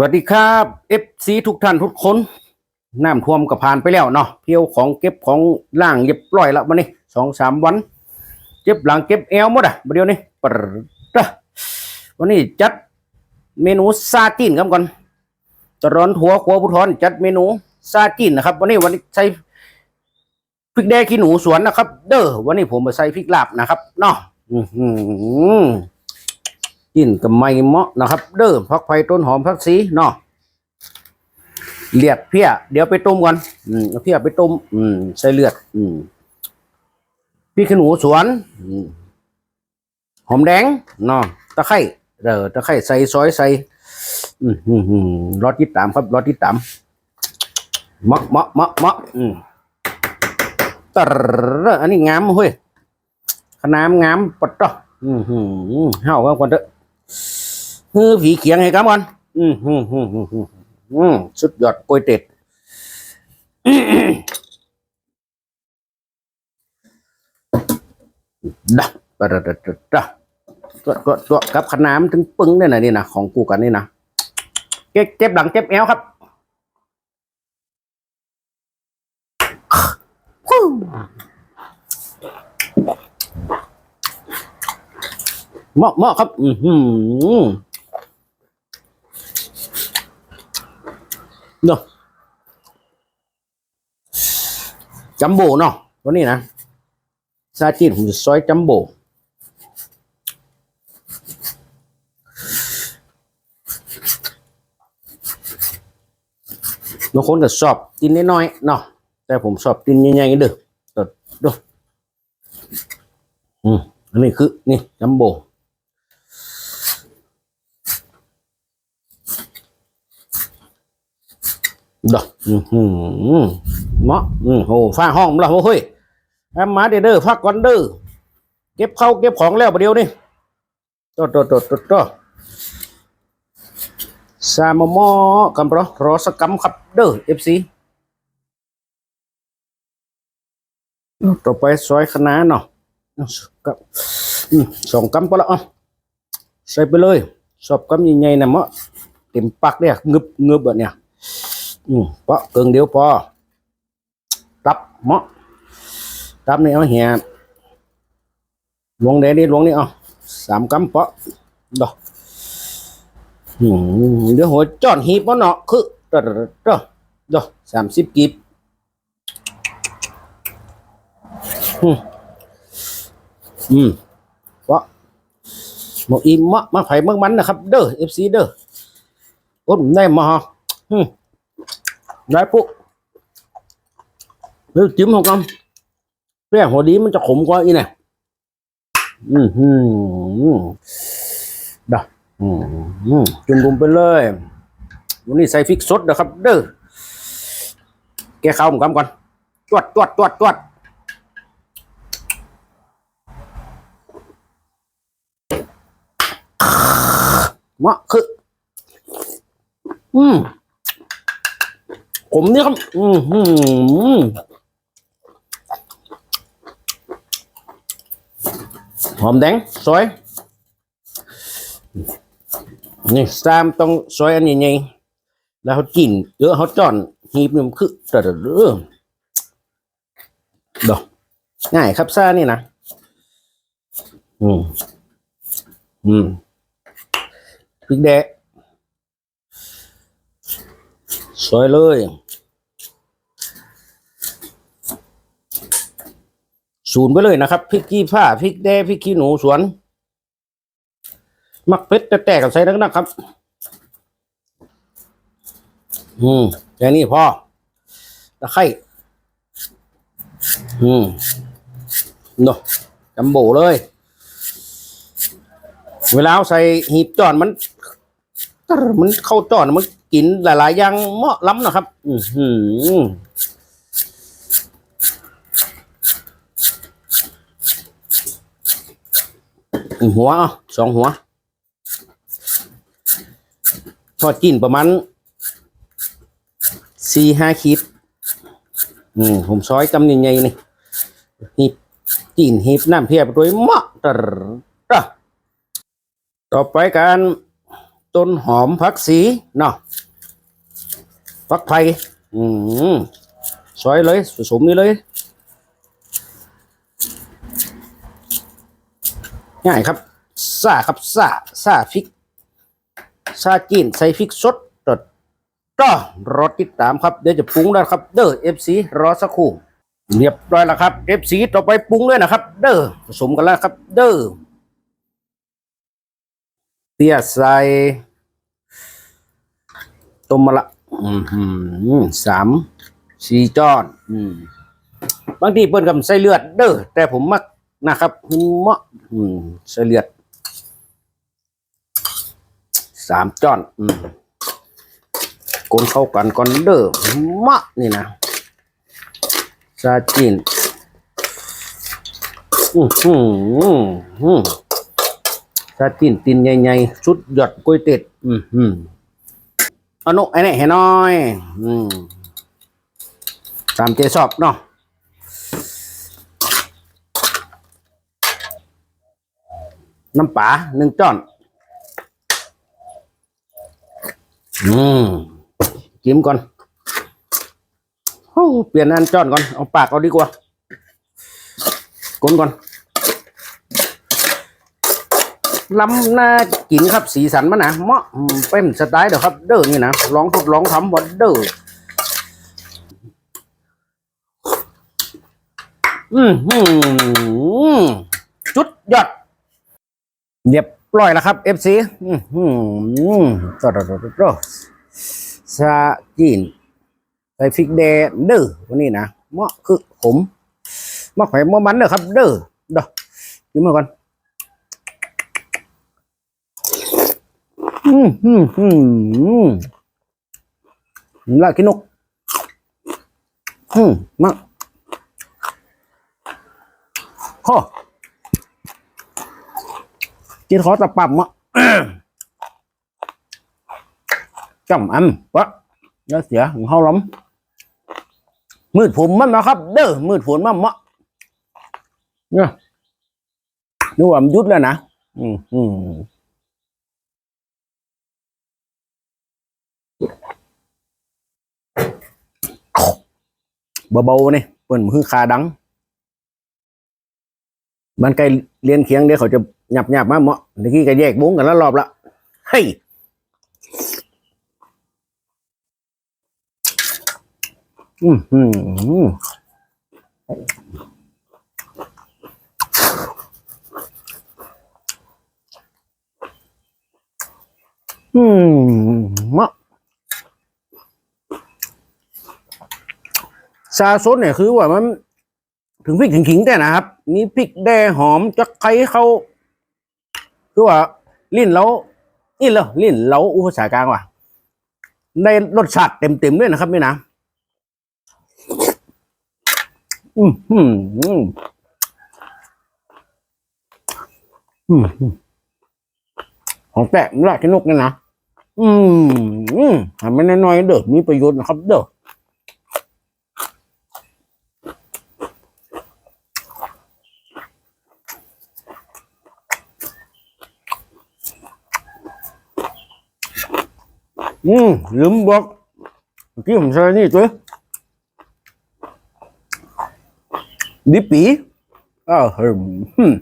สวัสดีครับเอฟซีทุกท่านทุกคนน้ำท่วมก็ผ่านไปแล้วเนาะเที่ยวของเก็บของล่างเรียบร้อยแล้ววันนี้สองสามวัน เก็บหลังเก็บแอวหมดอะเดี๋ยวนี้ปรดะวันนี้จัดเมนูซาจีนครับก่อนตะร้อนหัวขัวผู้ทอนจัดเมนูซาจีนนะครับ วันนี้วันนี้ใช้พริกแดงขี้หนูสวนนะครับ เด้อวันนี้ผมมาใส่พริกลาบนะครับเนาะอือ กินกับไม่เหมาะนะครับ เด้อพักไผ่ต้นหอมพักสีเนาะเลียดเพี้ยเดี๋ยวไปต้มก่อนอืมเพี้ยไปต้มอืมใส่เลือด อืมพี่ขนูสวนอืมหอมแดงเนาะตะไคร้เด้อตะไคร้ใส่ซอยใส่อืมอืมอืมรอติดตามครับรอติดตามมะมะมะมะอืมตรอันนี้งามเฮ้ยขนามงามปดต่ออืมหืมเฮากันก่อนเถอะ ฮือผีเขียงให้ครับก่อนอืมอืมอืมอืมอืมสุดยอดกล้วยเต็ดดะปะดะดะดะดะตัวตัวตัวกับขนามถึงปึ้งเนี่ยนะนี่นะของกูกันนี่นะเจ็บเจ็บหลังเจ็บแอวครับ เหมาะเหมาะครับ อือหือเนาะจัมโบ้เนาะตัวนี้นะซาจีนผมจะซอยจัมโบ้บางคนก็ชอบกินน้อยๆเนาะแต่ผมชอบกินใหญ่ๆเด้อเด้อเด้ออืมอันนี้คือ นี่จัมโบ้ ดอกอืมอืมเหมาะอืมโหฟ้าห้องละเฮ้ยแอมมาเด้อเด้อพักก่อนเด้อเก็บเข้าเก็บของแล้วประเดี๋ยวนี่ตโตโตโตโตสามมอกำปรอรอสกำครับเด้อเอฟซีต่อไปซอยคะน้าเนาะสองกำก็แล้วอะใส่ไปเลยชอบกำใหญ่ๆนะเหมาะเต็มปากเนี่ยงึบงึบแบบเนี่ย อืมเพราะเกิงเดียวพอตับเมาะตับนี่เอาเหี่ยลวงเดนี่ลวงนี่เอาสามกำเปาะดอกอืมเดี๋ยวหัวจอนหีบเนาะคือดอกดอกดอกสามสิบกีบอืมอืมเพราะหมกอีมะมาไผ่เมืองมันนะครับ เด้อเอฟซีเด้อโอ้ยได้มาฮะอืม ได้ปุ๊เดี๋ยวจิ้มของกันแป้งหัวดีมันจะขมกว่าอีเนี่ยอืมอืมดะอืมอืมจุ่มลงไปเลย วันนี้ใส่พริกสดนะครับ เด้อ แกเข้าผมกำก่อนตวดตวดตวดตวดมะคืออืม ผมเนี่ยครับอืมอืมหอมแดงซอยนี่ซามต้องซอยอันนี้ไงแล้วเขากินเยอะเขาจอนหีบนี่มันคือแต่เรื่องดอกง่ายครับซ่านี่นะอืมอืมพริกแดง ซอยเลยศูนย์ไปเลยนะครับพริกขี้ผ้าพริกแดงพริกขี้หนูสวน มักเพชรแต่แตกกับใส่นักนะครับ อืมแค่นี้พอตะไคร้อืมเนาะจำโบเลย เวลาเอาใส่หีบจอนมันมันเข้าจอนมัน กินหลาย ๆ อย่างเหมาะล้ำนะครับ อืหัวสองหัว ทอดกินประมาณสี่ห้าขีดอืมผมซอยกำใหญ่ๆนี่หีบจีนหีบน้ำเพียบโดยเหมาะตรตรต่อไปการ ต้นหอมผักสีเนาะผักไผ่อืมซอยเลยผสมนี่เลยง่ายครับซาครับซาซาพริกซาจีนใส่พริกสดตดก็รอติดตามครับเดี๋ยวจะปรุงแล้วครับ เด้อ FC รอสักครู่เรียบร้อยแล้วครับ FC ต่อไปปรุงเลยนะครับ เด้อผสมกันแล้วครับ เด้อเตี้ยใส่ ต้มมะละอืมหืมสามสี่จอนอืมบางทีเปิ้นกับใส่เลือดเด้อแต่ผมมักนะครับเหมาะอืมใส่เลือดสามจอนอืมกนเข้ากันก่อนเด้อมะนี่นะซาจีนอือหือหือซาจีนตินใหญ่ๆชุดหยอดกล้วยเต็ด อือหื อนุไอ้นี่ให้น้อยอืมตามใจชอบเนาะน้ำปลาหนึ่งจ้อน อืมจิ้มก่อนโอ้เปลี่ยนอันจ้อนก่อน เอาปากเอาดีกว่ากลนก่อน ล้ำหน้ากินครับสีสันมันนะเหมาะอืมเป็นสไตล์เดี๋ยวครับ เด้อนี่นะลองทดลองทำวันเด้ออืมอืมจุดยอดเรียบร้อยแล้วครับ FC อืมอืมตอดตอดตอดซาจีนใส่พริกแดเด้อวันนี้นะเหมาะคือผมมะไข่มะมันเด้อครับ เด้อเด้อกินมาก่อน อืมอืมอืมลากินนกอืมมาข้อกินขอตะปั๊มะจำอันปะแล้วเสียของเขาล้ำมืดฝนมันนะครับ เด้อมืดฝนมันมะเนี่ยดูว่ามันยุดแล้วนะ อืมอืม เบาๆนี่เปิ่นมือคาดังมันใกล้เรียนเคียงเดี๋ยวเขาจะหยับหยับมาเหมาะเมื่อกี้ก็แยกบุ้งกันแล้วรอบละเฮ้ยอืมอืมอืมอืมมะ ซาซดเนี่ยคือว่ามันถึงพริกถึงขิงแต่นะครับ มีพริกแดงหอมจะไครเขาคือว่าลิ้นแล้วนี่เหรอลิ้นแล้วอุปสากลางว่ะได้รสชาติเต็มๆด้วยนะครับนี่นะอืมอืมอืมอืมอืมของแตะมละกินนกเนี่ยนะ อืมอืมทำไม่น้อยๆเด้อมีประโยชน์นะครับ เด้อ อืมลืมบอกเมื่ผมใส่นี่ตัวดิปปีอ้าวเฮ้ยอืม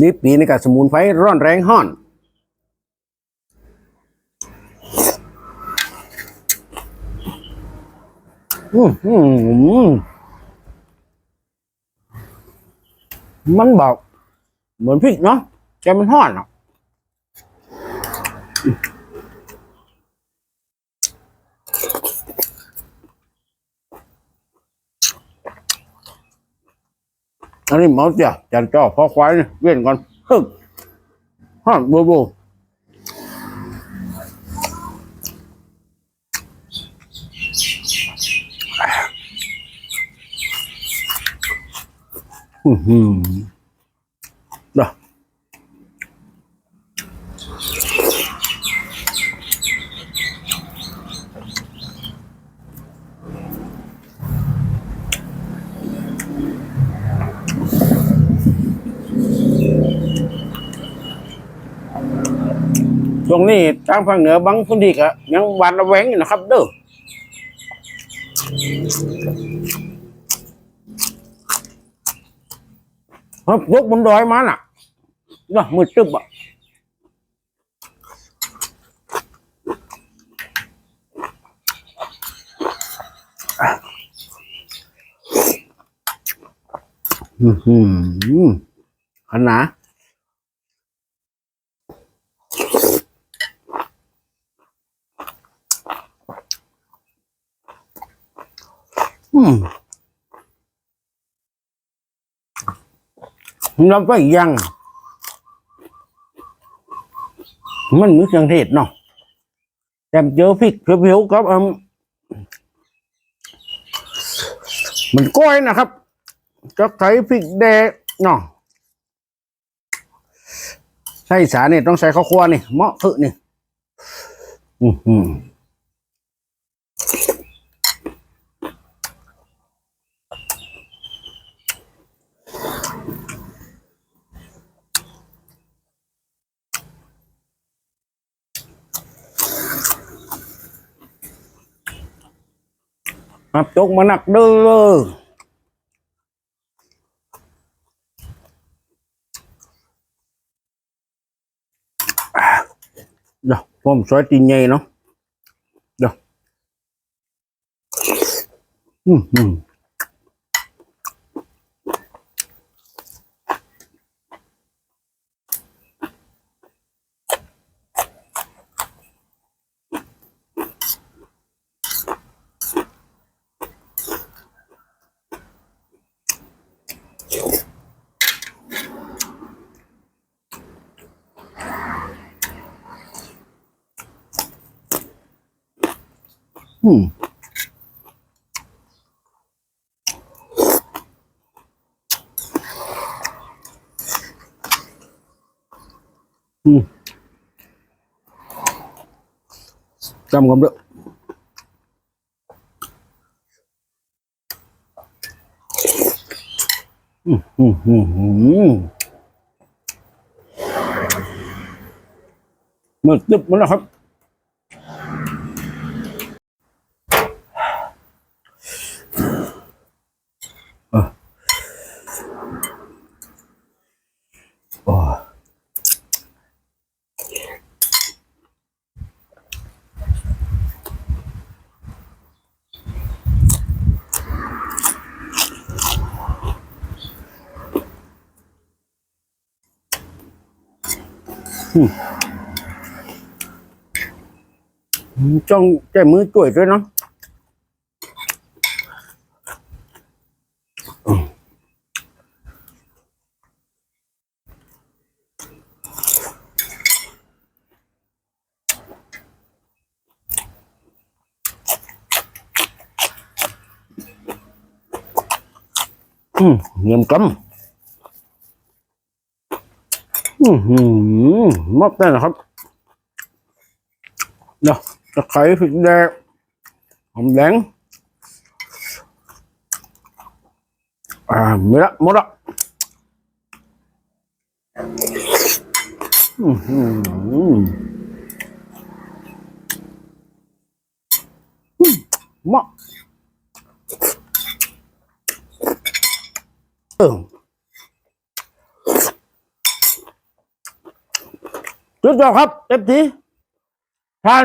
ดิปปีในกับสมุนไพรร้อนแรงห้อนอืมอืมมันบอกเหมือนพริกเนาะแต่มันห้อนอะ อันนี้หมอเสียจันจ่อพอควายนี่เวียนก่อนฮึ่มฮ่นบูบูอืม ช่วงนี้ทางภาคเหนือบางพื้นที่ก็ยังหวาดระแวงอยู่นะครับ เด้อครับยกบนดอยมาน่ะนาะมืดตึ๊บอะอืมอืมขนาด อืมเราไปยัง มันมีเครื่องเทศเนาะแต่เจอพริกเพียวๆกับอมมันก้อยนะครับ จะใส่พริกแดงเนาะใส่สาเนี่ยต้องใส่ข้าวคั่วนี่เหมาะคือนี่ อืม จกมาหนักเด้อเดี๋ยวผมซอยตีนใหญ่เนาะเดี๋ยวอืม อืมอืมอืมจำกันด้วยอืมอืมอืมอืมมันตึบมันแล้วครับ โอ้ อืมอืมจ้องใมอบได้นะครับเดี๋ยวตะไคร้พริกแดงหอมแดงอ่าไมีละหมดละอืมมะเออ จุดยอดครับเต็มทีทาน